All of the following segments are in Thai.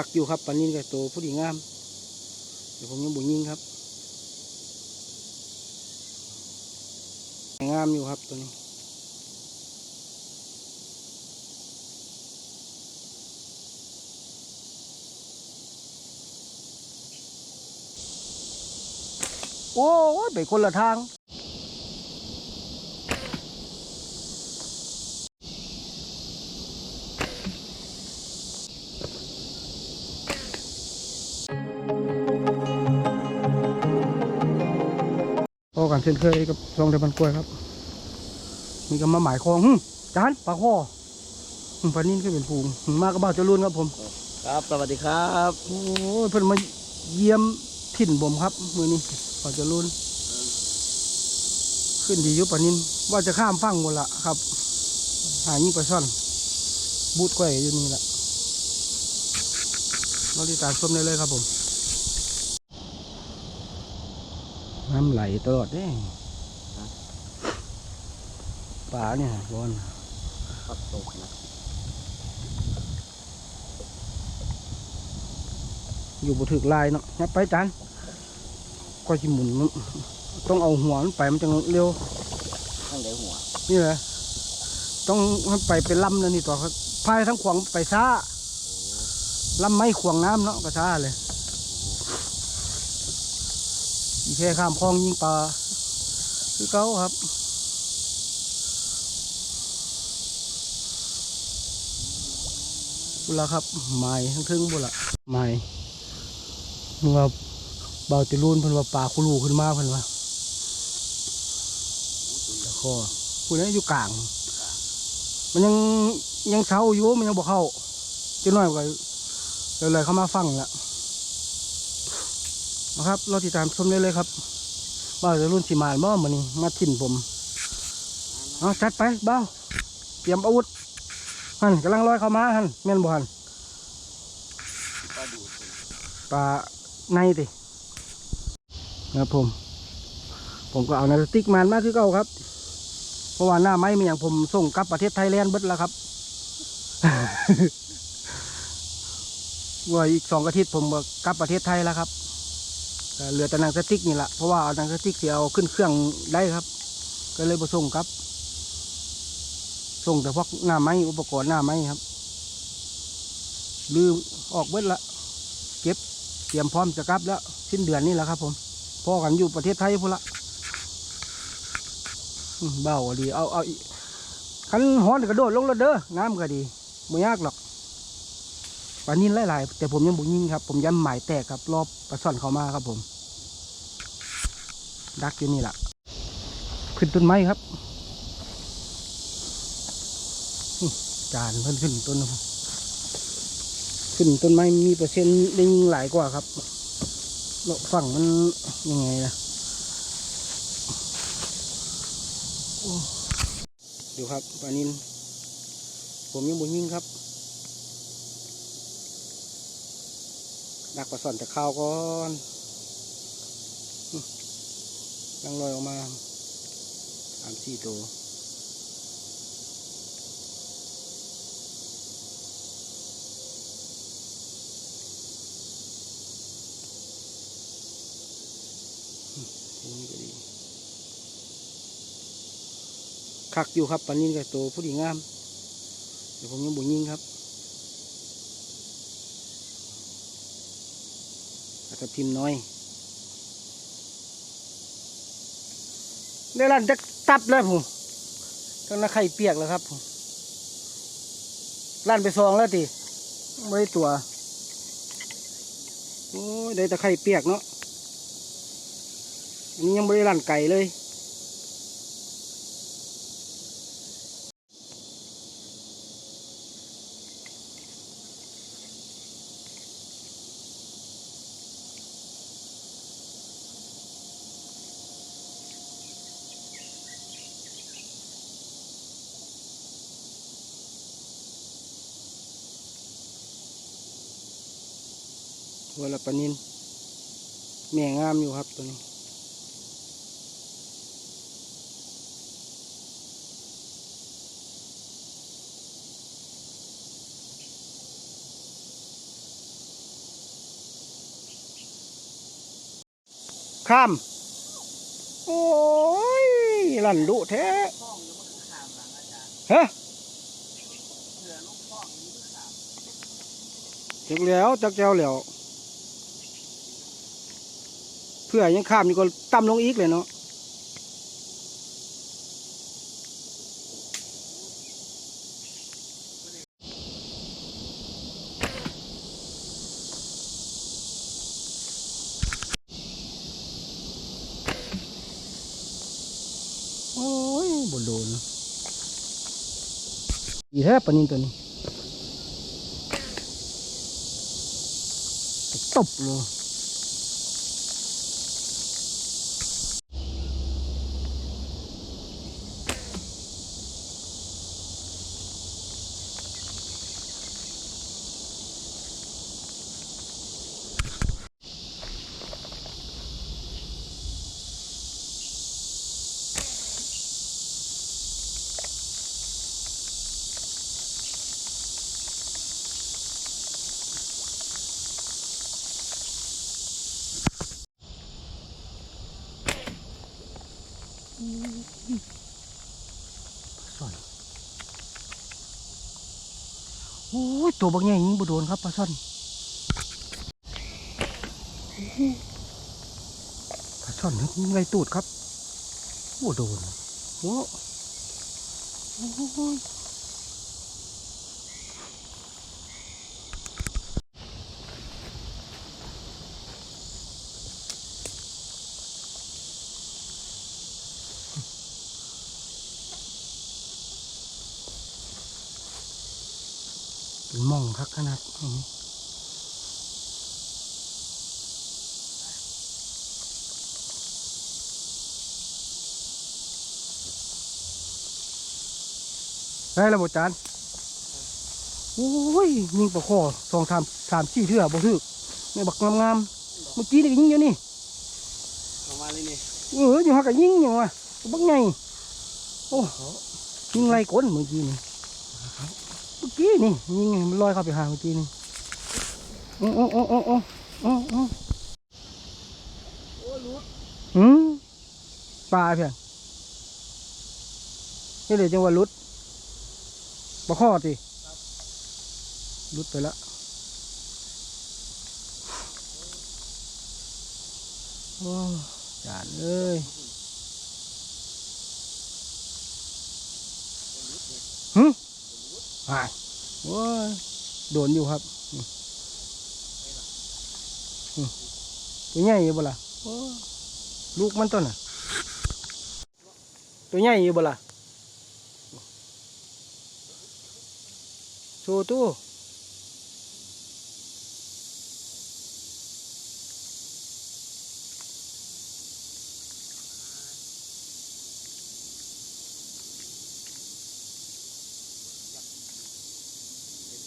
คักอยู่ครับปานินกับโตผู้ดีงามเดี๋ยวผมยังบุญยิงครับ งามอยู่ครับตัวนี้โอ้ยไปคนละทาง เช่นเคยกับซองเดบันกล้วยครับมีกำมาหมายคองจานปลาข้อหึปลานิ่นก็เป็นฟูงมากระบ้าเจะรุนครับผม ครับสวัสดีครับโอ้ยเพิ่นมาเยี่ยมถิ่นบ่มครับ มือนี้ปลาเจะรุนขึ้นดีอยู่ปลานิ่นว่าจะข้ามฟังหมดละครับ หายิ่งปลาช่อน บูดก้อยอยู่นี่แหละเราติดตามชมได้เลยครับผม น้ำไหลตลอดเด้ปลาเนี่ยบอลครับตกนะอยู่บนถึกลายเนาะยับไปจานก็จิหมุนมันต้องเอาหัวมันไปมันจะเร็วข้างใดหัวนี่แหละต้องให้ไปเป็นลำนะนี่ต่อครับพายทั้งขวางไปช้าลำไม่ขวางน้ำเนาะก็ช้าเลยอี แค่ข้ามคลองยิงปลาคือเก้าครับบุละครับไม้ทั้งทึ่งบุละไม้มึงว่าเบาติรูนเพิ่นว่าปลาคุรูขึ้นมาเพิ่นว่าตะคอคุณนี้อยู่กลาง มันยังยังเช้าอยู่มันยังบอกเข้าจะน้อยกว่าเลยๆเข้ามาฟังละ นะครับ เราติดตามชมได้เลยครับบ้าจะรุ่นสีมานบ่มันนี่มาถิ่นผมเอาจัดไปบ้าเตรียมอาวุธหันกำลังลอยเข้ามาหันแม่นบ่หันก็ดูสิปลาในตินะครับผม ผมก็เอานาฬิติกมันมากคือเก่าครับ เพราะว่าหน้าไม้มีอย่างผมส่งกลับประเทศไทยแลนด์เบิดแล้วครับว่าอีกสองอาทิตย์ผมก็กลับประเทศไทยแล้วครับ เหลือแต่นังสติ๊กนี่แหละเพราะว่าเอานังสติ๊กเสียเอาขึ้นเครื่องได้ครับ ก็เลยมาส่งครับ ส่งแต่พวกหน้าไม้อุปกรณ์หน้าไม้ครับลืมออกเบิดละเก็บเตรียมพร้อมจะกลับแล้วสิ้นเดือนนี่แหละครับ ผมพ่อกันอยู่ประเทศไทยพุ่นละเบาดีเอาเอาอีกคันฮ้อนกระโดดลงแล้วเด้อน้ำก็ดีไม่ยากหรอก ลานินหลายๆแต่ผมยังบุยิงครับ ผมย้ำหมายแตกครับรอบปลาซ่อนเขามาครับผม ดักอยู่นี่แหละขึ้นต้นไม้ครับจานเพิ่นขึ้นต้นขึ้นต้นไม้มีเปอร์เซ็นต์ได้ยิงหลายกว่าครับฝั่งมันยังไงนะดูครับปลานินผมยังบุยิงครับ ดักปลาสอนจะข้าวก่อนอื้อลังลอยออกมาสามสี่ตัวนี้ก็ดีคักอยู่ครับปลานินกับตัวผู้ดีงามเดี๋ยวผมยังบุญยิงครับ แล้วก็พิมพ์น้อยได้รันจะตับแล้วผมตั้งแต่ไข่เปียกแล้วครับผมลั่นไปซองแล้วติไม่ได้ตัว โอ้ย ได้แต่ไข่เปียกเนาะ อันนี้ยังไม่ได้ลั่นไก่เลย ตัวละปนินแม่งามอยู่ครับตัวนี้ข้าม โอ้ยหลั่นดุแท้ฮะถึงแล้วจะกแจ้วแล้ว เพื่อยังข้ามนี่ก็ต่ำลงอีกเลยเนาะโอ้ยบนโดนอีแท้ปนินตัวนี้ตบเลย ส่อนโอ้ยตัวบางแง่ยิงบ่โดนครับปลาช่อนปลาช่อนยิงไรตูดครับบ่โดนโอ้โอ้ เป็นหมองคักขนาดนี้ได้แล้วบจานโอ้ยยิงปลาคอสองสามสามสี่เทื่อบ่ถึกไม่บักงามๆเมื่อกี้นี่ก็ยิงอยู่นี่ออกมาเลยนี่เอออยู่หักก็ยิงอยู่ว่ะบักไงโอ้ยิงไรก้นเมื่อกี้นี่ เมื่อกี้นี่ยิงมันลอยเข้าไปหาเมื่อกี้นี่โอ้โอ้โอ้โอ้โอ้โอ้โอ้หืมปลาเพียงนี่เลยจังหวะลุดบะข้อสิลุดไปและโอ้จานเอ้ยหืม หานโอ้ยโดนอยู่ครับตัวใหญ่อยู่บ่ล่ะลูกมันตัวน่ะ ตัวใหญ่อยู่บ่ล่ะโชว์ตู้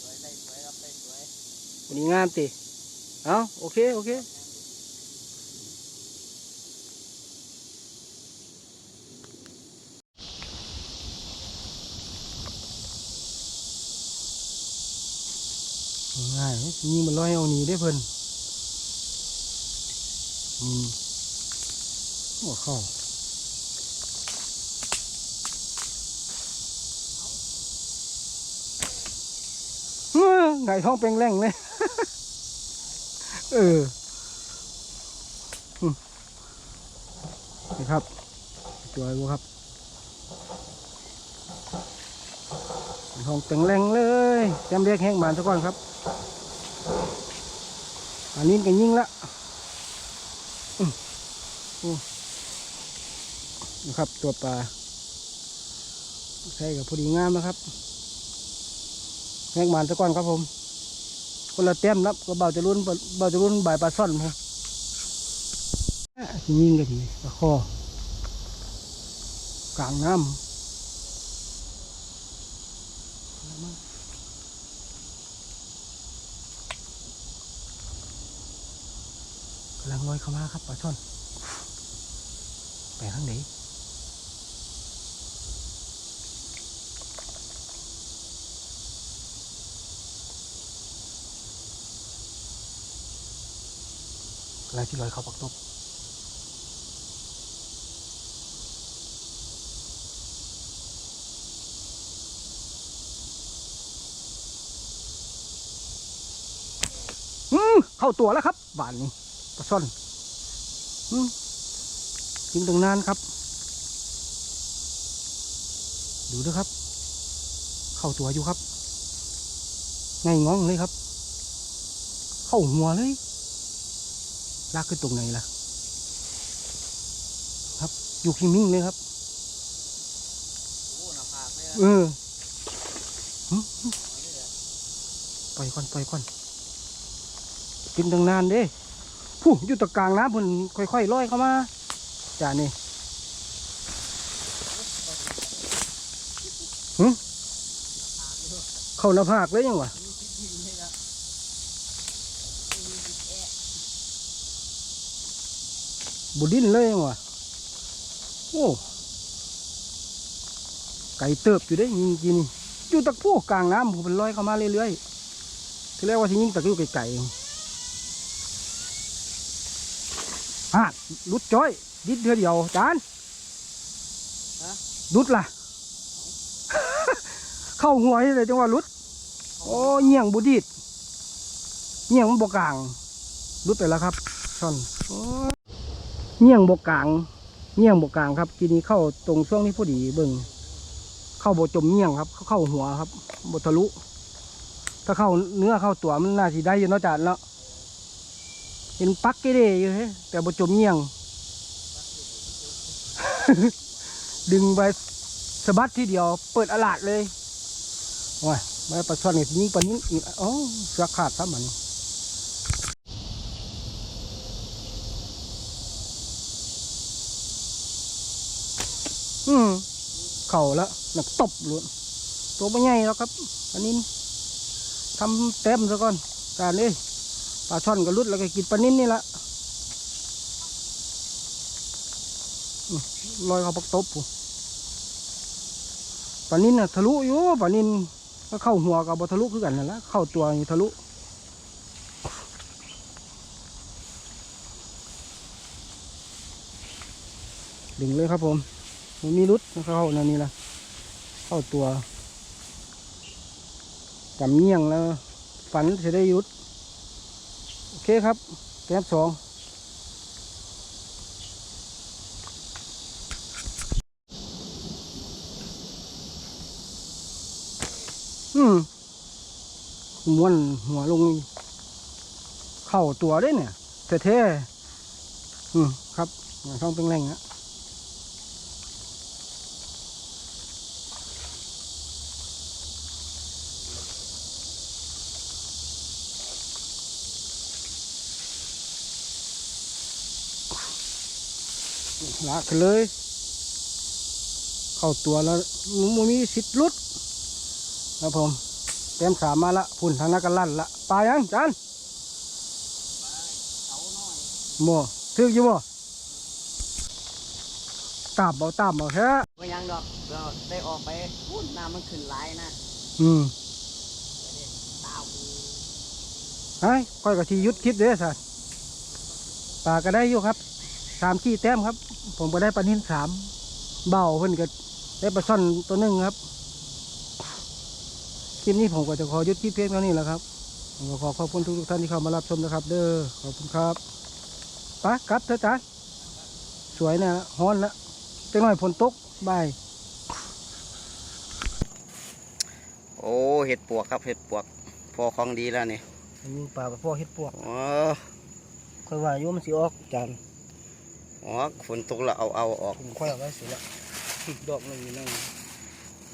สวยได้สวยครับได้สวย วันนี้งามติเอาโอเค โอเคง่ายนี่มันร้อยเอาหนีได้เพิ่นอืมโอ้เข้าเอ้อไงท้องเป็นแรงเลย เออนี่ครับจอยบ่ครับท้องเป็นแรงเลยจำเรียกแห้งหมานซะก่อนครับ อันนี้ก็ยิงละนะครับตัวปลาใช่กับพอดีงามนะครับแมงมันตะก้อนครับผม คนละเต็มรับก็เบาจะรุ่นเบาจะรุ่นบ่ายปลาซ่อนผมอะยิงกันีปลาคอกลางน้ำกำลังลอยเข้ามาครับปลาช่อนไปทางไหน แล้วที่ลอยเข้าปักตบเข้าตัวแล้วครับบานนี้ปลาซ่อนกินตั้งนานครับ ดูด้วยครับ เข้าตัวอยู่ครับงายง้องเลยครับ เข้าหัวเลย ลากขึ้นตรงไหนล่ะ ครับ อยู่คิงมิ่งเลยครับโอ้หน้าผากเลยอะเออหึหึปล่อยก่อนปล่อยก่อนกินตั้งนานเด้ผู้อยู่ตะกลางน้ำเพิ่นค่อยๆลอยเข้ามาจ่านี่หึเข้าหน้าผากเลยยังวะ บุดินเลยยังวะโอ้ไก่เติบอยู่ได้ยิงกินนี่อยู่ตะพูกลางน้ำผมเป็นร้อยเข้ามาเรื่อยๆที่แรกว่าที่ยิงตะกิ้วไก่ๆฮะลุดจ้อย ดิดเดียวเดียวจานลุดล่ะ เข้าหัวเลยจังหวะลุด โอ้เงี่ยงบุดีดเงี่ยงมันบกกลางลุดไปแล้วครับช่อนโอ้ เงี่ยงบกกลางเงี่ยงบกกลางครับกินนี้เข้าตรงช่วงนี้พอดีเบิ่งเข้าโบจมเงี่ยงครับเข้าเข้าหัวครับบทะลุ ถ้าเข้าเนื้อเข้าตัวมันน่าสิได้อยู่นาะจานเนาะเห็นปักเกเรอยู่เฮ้แต่โบจมเงี่ยง ดึงไปสะบัดทีเดียว เปิดอลาดเลยโอ้ยมาปลาช่อนนี่ยิงปลานี้อ๋อเสือขาดครับมัน อืมเข่าแล้วหนักตบล้นตัวไม่ใหญ่แล้วครับ อันนี้ทำเต็มซะก่อนการนี้ปลาช่อนก็รุดแล้วก็กินปลานิ่นนี่ละลอยเขาปักตบผู้ปลานิ่นน่ะทะลุอยู่ปลานิ่นก็เข้าหัวกับบทะลุคือกันนั่นแหละเข้าตัวนี่ทะลุดึงเลยครับผม มันมีรุดเข้านั่นนี่ละเข้าตัวจำเงี่ยงแล้ว ฝันจะได้รุด โอเคครับ แก๊บสองอืมม้วนหัวลง เข้าตัวได้เนี่ยเท่ๆอืมครับอย่างช่องเป็นแรงนะ ลากกันเลย เข้าตัวแล้วมันมีสิทธิ์หลุดครับผมเต็มสามมาละพุ่นทางนักกันลั่นละปลายังจานเขาหน่อยหม่ถึกอยู่บ่ตามบ่ตามบ่แค่ก็ยังดอกเราได้ออกไปพูดน้ำมันขึ้นไหลายนะ อืมตาวไอ้ค่อยกับทียุดคิดเด้อสัตปลาก็ได้อยู่ครับ สามขี้แต้มครับ ผมก็ได้ปลานิ่นสามเบาเพิ่นก็ได้ปลาซ่อนตัวหนึ่งครับคลิปนี้ผมก็จะขอยุดคลิปเพียงเท่านี้แหละครับผมก็ขอขอบคุณทุกๆท่านที่เข้ามารับชมนะครับ เด้อขอบคุณครับไปกลับเถอะจ้าสวยนะฮ้อนละจังหน่อยฝนตกบายโอ้เห็ดปวกครับเห็ดปวก พอของดีแล้วนี่อันนี้ปลาพ่อเฮ็ดปวกอ๋อค่อยว่าอยู่มันสิออกจาน อ๋อฝนตกแล้วเอาเอาออกผมค่อยเอาไว้สิละดอกหนึงอยู่นั่น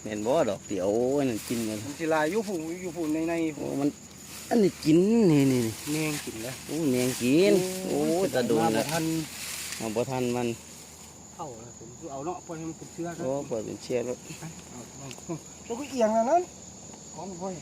เห็นบ่ดอกเดี๋ยวโอ้ยนั่นกินมันผมสิลายอยู่ผู้อยู่ผู้ในในโอ้มัน อันนี้กินนี่นี่นี่แนงกินแล้วโอ้แมงกินโอ้ยตะโดนมาบ่นะทันเอาบ่ทันมันเข้าแล้วผมสิเอาเนาะปล่อยให้มันเป็นเชื้อครับโอ้เปิดเป็นเชียร์แล้วเอาเอาเอาแล้วก็เอียงแล้วนั้นของพ่อย